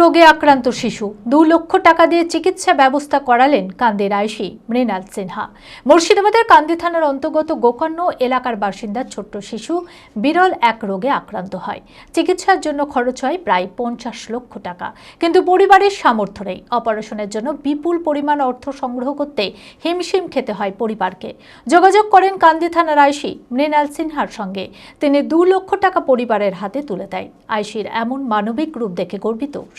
রোগে আক্রান্ত শিশু। দু লক্ষ টাকা দিয়ে চিকিৎসা ব্যবস্থা করালেন কান্দির আয়সী মৃণাল সিনহা। মুর্শিদাবাদের কান্দি থানার অন্তর্গত গোকর্ণ এলাকার বাসিন্দা ছোট্ট শিশু বিরল এক রোগে আক্রান্ত হয়। চিকিৎসার জন্য খরচ হয় প্রায় পঞ্চাশ লক্ষ টাকা। কিন্তু পরিবারের সামর্থ্য নেই। অপারেশনের জন্য বিপুল পরিমাণ অর্থ সংগ্রহ করতে হিমশিম খেতে হয় পরিবারকে। যোগাযোগ করেন কান্দি থানার আয়সী মৃণাল সিনহার সঙ্গে। তিনি দু লক্ষ টাকা পরিবারের হাতে তুলে দেয়। আয়সীর এমন মানবিক রূপ দেখে গর্বিত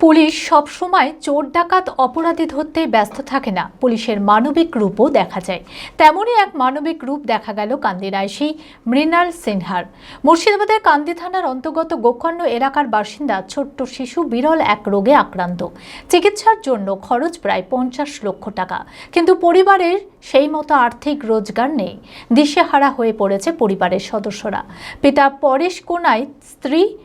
পুলিশ সবসময় চোর ডাকাত অপরাধী ধরতে ব্যস্ত থাকে না। পুলিশের মানবিক রূপও দেখা যায়। তেমনই এক মানবিক রূপ দেখা গেল কান্দির আইসি মৃণাল সিনহার। মুর্শিদাবাদের কান্দি থানার অন্তর্গত গোকর্ণ এলাকার বাসিন্দা ছোট্ট শিশু বিরল এক রোগে আক্রান্ত। চিকিৎসার জন্য খরচ প্রায় পঞ্চাশ লক্ষ টাকা। কিন্তু পরিবারের সেই মতো আর্থিক রোজগার নেই। দিশেহারা হয়ে পড়েছে পরিবারের সদস্যরা। পিতা পরেশ কোনায়, স্ত্রী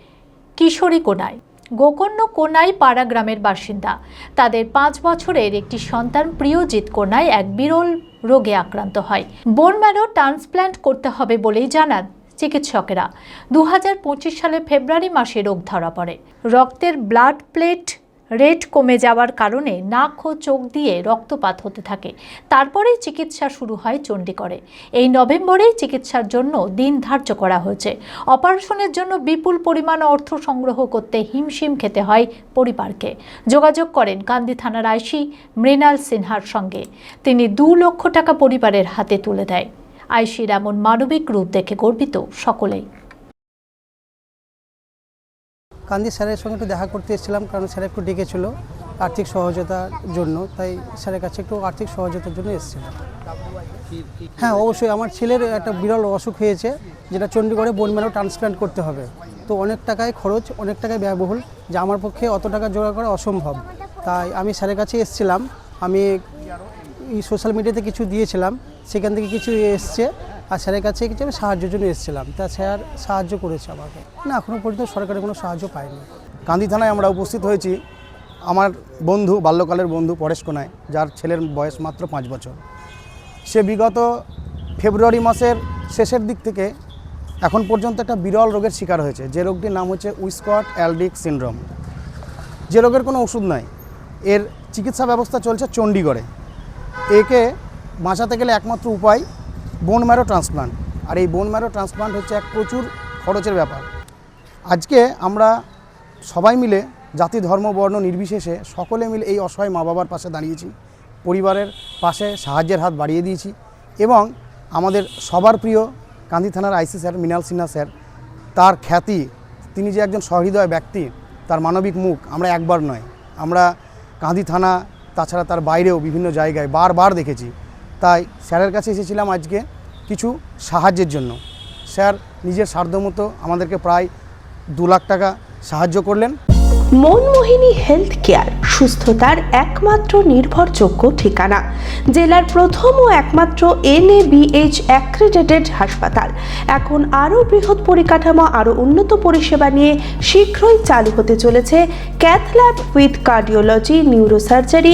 কিশোরী কোনায়। গোকর্ণ কোনাই পাড়া গ্রামের বাসিন্দা। তাদের পাঁচ বছরের একটি সন্তান প্রিয়জিৎ কোনায় এক বিরল রোগে আক্রান্ত হয়। বোন ম্যারো ট্রান্সপ্ল্যান্ট করতে হবে বলেই জানান চিকিৎসকেরা। দু হাজার পঁচিশ সালে ফেব্রুয়ারি মাসে রোগ ধরা পড়ে। রক্তের ব্লাড প্লেট রেট কমে যাওয়ার কারণে নাক ও চোখ দিয়ে রক্তপাত হতে থাকে। তারপরেই চিকিৎসা শুরু হয় চণ্ডীগড়ে। এই নভেম্বরেই চিকিৎসার জন্য দিন ধার্য করা হয়েছে। অপারেশনের জন্য বিপুল পরিমাণ অর্থ সংগ্রহ করতে হিমশিম খেতে হয় পরিবারকে। যোগাযোগ করেন কান্দি থানার আইসি মৃণাল সিনহার সঙ্গে। তিনি দু লক্ষ টাকা পরিবারের হাতে তুলে দেয়। আইসির এমন মানবিক রূপ দেখে গর্বিত সকলেই। কান্দি স্যারের সঙ্গে একটু দেখা করতে এসেছিলাম, কারণ স্যার একটু ডেকেছিল আর্থিক সহযোগিতার জন্য, তাই স্যারের কাছে একটু আর্থিক সহযোগিতার জন্য এসেছিলাম। হ্যাঁ অবশ্যই আমার ছেলের একটা বিরল অসুখ হয়েছে, যেটা চণ্ডীগড়ে বোন ট্রান্সপ্ল্যান্ট করতে হবে। তো অনেক টাকায় খরচ, অনেক টাকায় ব্যয়বহুল, যা আমার পক্ষে অত টাকা জোগাড় করা অসম্ভব। তাই আমি স্যারের কাছে এসেছিলাম, আমি সোশ্যাল মিডিয়াতে কিছু দিয়েছিলাম, সেখান থেকে কিছু এসছে। আর স্যারের কাছে কিছু আমি সাহায্যের জন্য এসেছিলাম। তা স্যার সাহায্য করেছে আমাকে। না এখনও পর্যন্ত সরকারের কোনো সাহায্য পাইনি। কান্দি থানায় আমরা উপস্থিত হয়েছি। আমার বন্ধু, বাল্যকালের বন্ধু পরেশ কোনায়, যার ছেলের বয়স মাত্র পাঁচ বছর। সে বিগত ফেব্রুয়ারি মাসের শেষের দিক থেকে এখন পর্যন্ত একটা বিরল রোগের শিকার হয়েছে। যে রোগটির নাম হচ্ছে উইস্কট অ্যালডিক সিনড্রোম। যে রোগের কোনো ওষুধ নাই। এর চিকিৎসা ব্যবস্থা চলছে চণ্ডীগড়ে। একে বাঁচাতে গেলে একমাত্র উপায় বোন ম্যারো ট্রান্সপ্লান্ট আর এই বোন ম্যারো ট্রান্সপ্লান্ট হচ্ছে এক প্রচুর খরচের ব্যাপার। আজকে আমরা সবাই মিলে জাতি, ধর্ম, বর্ণ নির্বিশেষে সকলে মিলে এই অসহায় মা বাবার পাশে দাঁড়িয়েছি। পরিবারের পাশে সাহায্যের হাত বাড়িয়ে দিয়েছি এবং আমাদের সবার প্রিয় কান্দি থানার IC sir, Mrinal Sinha sir, তার খ্যাতি, তিনি যে একজন সহৃদয় ব্যক্তি, তার মানবিক মুখ আমরা একবার নয়। আমরা কাঁদি থানা, তাছাড়া তার বাইরেও বিভিন্ন জায়গায় বারবার দেখেছি। তাই স্যারের কাছে এসেছিলাম আজকে কিছু সাহায্যের জন্য। স্যার নিজের সাধ্যমতো আমাদেরকে প্রায় দু লাখ টাকা সাহায্য করলেন। মনমোহিনী হেলথ কেয়ার সুস্থতার একমাত্র নির্ভরযোগ্য ঠিকানা, জেলার প্রথম ও একমাত্র এনএবিএইচ অ্যাক্রেডিটেড হাসপাতাল। এখন আরও বৃহৎ পরিকাঠামো, আরও উন্নত পরিষেবা নিয়ে শীঘ্রই চালু হতে চলেছে cath lab with cardiology, neurosurgery